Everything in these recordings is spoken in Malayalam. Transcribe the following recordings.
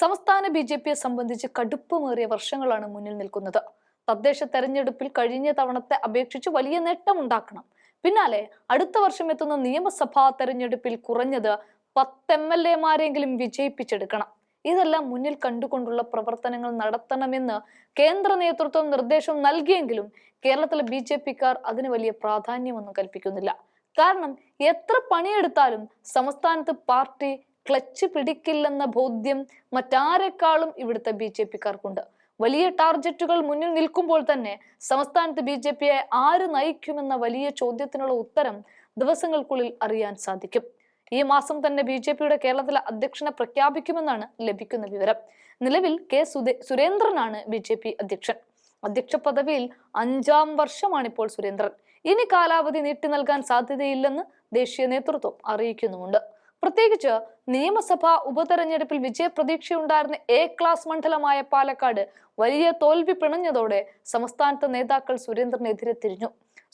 സംസ്ഥാന ബി ജെ പിയെ സംബന്ധിച്ച് കടുപ്പമേറിയ വർഷങ്ങളാണ് മുന്നിൽ നിൽക്കുന്നത്. തദ്ദേശ തെരഞ്ഞെടുപ്പിൽ കഴിഞ്ഞ തവണത്തെ അപേക്ഷിച്ച് വലിയ നേട്ടമുണ്ടാക്കണം. പിന്നാലെ അടുത്ത വർഷം എത്തുന്ന നിയമസഭാ തെരഞ്ഞെടുപ്പിൽ കുറഞ്ഞത് പത്ത് എം എൽ എമാരെങ്കിലും വിജയിപ്പിച്ചെടുക്കണം. ഇതെല്ലാം മുന്നിൽ കണ്ടുകൊണ്ടുള്ള പ്രവർത്തനങ്ങൾ നടത്തണമെന്ന് കേന്ദ്ര നേതൃത്വം നിർദ്ദേശം നൽകിയെങ്കിലും കേരളത്തിലെ ബി ജെ പിക്കാർ അതിന് വലിയ പ്രാധാന്യമൊന്നും കൽപ്പിക്കുന്നില്ല. കാരണം എത്ര പണിയെടുത്താലും സംസ്ഥാനത്ത് പാർട്ടി ക്ലച്ച് പിടിക്കില്ലെന്ന ബോധ്യം മറ്റാരെക്കാളും ഇവിടുത്തെ ബി ജെ പിക്കാർക്കുണ്ട്. വലിയ ടാർജറ്റുകൾ മുന്നിൽ നിൽക്കുമ്പോൾ തന്നെ സംസ്ഥാനത്ത് ബി ജെ പിയെ ആര് നയിക്കുമെന്ന വലിയ ചോദ്യത്തിനുള്ള ഉത്തരം ദിവസങ്ങൾക്കുള്ളിൽ അറിയാൻ സാധിക്കും. ഈ മാസം തന്നെ ബി ജെ പിയുടെ കേരളത്തിലെ അധ്യക്ഷനെ പ്രഖ്യാപിക്കുമെന്നാണ് ലഭിക്കുന്ന വിവരം. നിലവിൽ കെ സുരേന്ദ്രനാണ് ബി ജെ പി അധ്യക്ഷൻ. അധ്യക്ഷ പദവിയിൽ അഞ്ചാം വർഷമാണ് ഇപ്പോൾ സുരേന്ദ്രൻ. ഇനി കാലാവധി നീട്ടി നൽകാൻ സാധ്യതയില്ലെന്ന് ദേശീയ നേതൃത്വം അറിയിക്കുന്നുമുണ്ട്. പ്രത്യേകിച്ച് നിയമസഭാ ഉപതെരഞ്ഞെടുപ്പിൽ വിജയപ്രതീക്ഷയുണ്ടായിരുന്ന എ ക്ലാസ് മണ്ഡലമായ പാലക്കാട് വലിയ തോൽവി പിണഞ്ഞതോടെ സംസ്ഥാനത്തെ നേതാക്കൾ സുരേന്ദ്രനെതിരെ തിരിഞ്ഞു.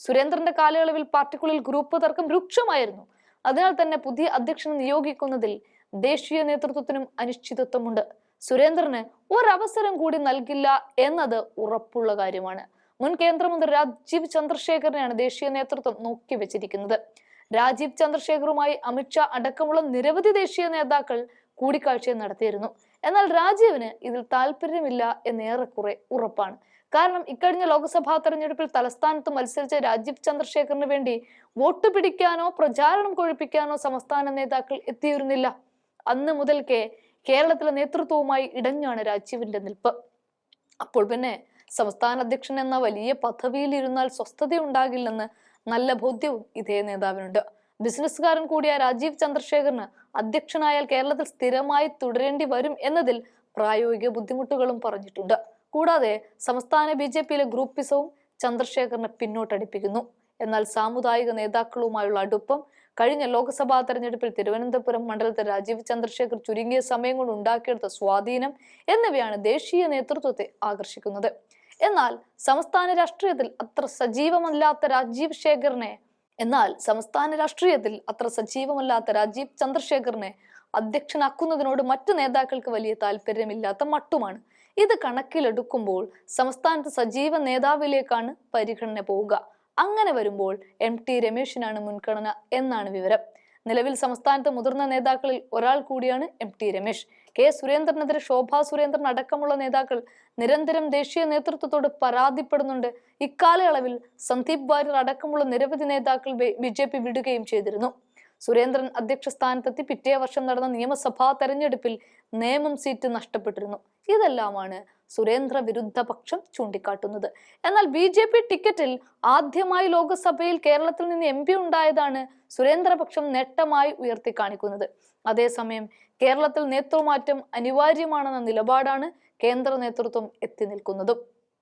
സുരേന്ദ്രന്റെ കാലയളവിൽ പാർട്ടിക്കുള്ളിൽ ഗ്രൂപ്പ് തർക്കം രൂക്ഷമായിരുന്നു. അതിനാൽ തന്നെ പുതിയ അധ്യക്ഷനെ നിയോഗിക്കുന്നതിൽ ദേശീയ നേതൃത്വത്തിനും അനിശ്ചിതത്വമുണ്ട്. സുരേന്ദ്രന് ഒരവസരം കൂടി നൽകില്ല എന്നത് ഉറപ്പുള്ള കാര്യമാണ്. മുൻ കേന്ദ്രമന്ത്രി രാജീവ് ചന്ദ്രശേഖരനെയാണ് ദേശീയ നേതൃത്വം നോക്കിവെച്ചിരിക്കുന്നത്. രാജീവ് ചന്ദ്രശേഖറുമായി അമിത്ഷാ അടക്കമുള്ള നിരവധി ദേശീയ നേതാക്കൾ കൂടിക്കാഴ്ച നടത്തിയിരുന്നു. എന്നാൽ രാജീവിന് ഇതിൽ താല്പര്യമില്ല എന്നേറെക്കുറെ ഉറപ്പാണ്. കാരണം ഇക്കഴിഞ്ഞ ലോക്സഭാ തെരഞ്ഞെടുപ്പിൽ തലസ്ഥാനത്ത് മത്സരിച്ച രാജീവ് ചന്ദ്രശേഖറിന് വേണ്ടി വോട്ട് പിടിക്കാനോ പ്രചാരണം കൊഴിപ്പിക്കാനോ സംസ്ഥാന നേതാക്കൾ എത്തിയിരുന്നില്ല. അന്ന് മുതൽക്കേ കേരളത്തിലെ നേതൃത്വവുമായി ഇടഞ്ഞാണ് രാജീവിന്റെ നിൽപ്പ്. അപ്പോൾ പിന്നെ സംസ്ഥാന അധ്യക്ഷൻ എന്ന വലിയ പദവിയിൽ ഇരുന്നാൽ സ്വസ്ഥതയുണ്ടാകില്ലെന്ന് നല്ല ബോധ്യവും ഇതേ നേതാവിനുണ്ട്. ബിസിനസ്സുകാരൻ കൂടിയ രാജീവ് ചന്ദ്രശേഖറിന് അധ്യക്ഷനായാൽ കേരളത്തിൽ സ്ഥിരമായി തുടരേണ്ടി വരും എന്നതിൽ പ്രായോഗിക ബുദ്ധിമുട്ടുകളും പറഞ്ഞിട്ടുണ്ട്. കൂടാതെ സംസ്ഥാന ബി ജെ പിയിലെ ഗ്രൂപ്പിസവും ചന്ദ്രശേഖറിനെ പിന്നോട്ടടിപ്പിക്കുന്നു. എന്നാൽ സാമുദായിക നേതാക്കളുമായുള്ള അടുപ്പം കഴിഞ്ഞ ലോക്സഭാ തെരഞ്ഞെടുപ്പിൽ തിരുവനന്തപുരം മണ്ഡലത്തിൽ രാജീവ് ചന്ദ്രശേഖർ ചുരുങ്ങിയ സമയം കൊണ്ട് ഉണ്ടാക്കിയെടുത്ത സ്വാധീനം എന്നിവയാണ് ദേശീയ നേതൃത്വത്തെ ആകർഷിക്കുന്നത്. എന്നാൽ സംസ്ഥാന രാഷ്ട്രീയത്തിൽ അത്ര സജീവമല്ലാത്ത രാജീവ് ശേഖറിനെ എന്നാൽ സംസ്ഥാന രാഷ്ട്രീയത്തിൽ അത്ര സജീവമല്ലാത്ത രാജീവ് ചന്ദ്രശേഖറിനെ അധ്യക്ഷനാക്കുന്നതിനോട് മറ്റു നേതാക്കൾക്ക് വലിയ താല്പര്യമില്ലാത്ത മട്ടുമാണ്. ഇത് കണക്കിലെടുക്കുമ്പോൾ സംസ്ഥാനത്ത് സജീവ നേതാവിലേക്കാണ് പരിഗണന പോവുക. അങ്ങനെ വരുമ്പോൾ എം ടി രമേശിനാണ് മുൻഗണന എന്നാണ് വിവരം. നിലവിൽ സംസ്ഥാനത്ത് മുതിർന്ന നേതാക്കളിൽ ഒരാൾ കൂടിയാണ് എം ടി രമേശ്. കെ സുരേന്ദ്രനെതിരെ ശോഭാ സുരേന്ദ്രൻ അടക്കമുള്ള നേതാക്കൾ നിരന്തരം ദേശീയ നേതൃത്വത്തോട് പരാതിപ്പെടുന്നുണ്ട്. ഇക്കാലയളവിൽ സന്ദീപ് വാര്യർ അടക്കമുള്ള നിരവധി നേതാക്കൾ ബി ജെ പി വിടുകയും ചെയ്തിരുന്നു. സുരേന്ദ്രൻ അധ്യക്ഷ സ്ഥാനത്തെത്തി പിറ്റേ വർഷം നടന്ന നിയമസഭാ തെരഞ്ഞെടുപ്പിൽ നേമം സീറ്റ് നഷ്ടപ്പെട്ടിരുന്നു. ഇതെല്ലാമാണ് സുരേന്ദ്ര വിരുദ്ധ പക്ഷം ചൂണ്ടിക്കാട്ടുന്നത്. എന്നാൽ ബി ജെ പി ടിക്കറ്റിൽ ആദ്യമായി ലോക്സഭയിൽ കേരളത്തിൽ നിന്ന് എം പി ഉണ്ടായതാണ് സുരേന്ദ്രപക്ഷം നേട്ടമായി ഉയർത്തി കാണിക്കുന്നത് അതേസമയം കേരളത്തിൽ നേതൃമാറ്റം അനിവാര്യമാണെന്ന നിലപാടാണ് കേന്ദ്ര നേതൃത്വം എത്തി നിൽക്കുന്നതും.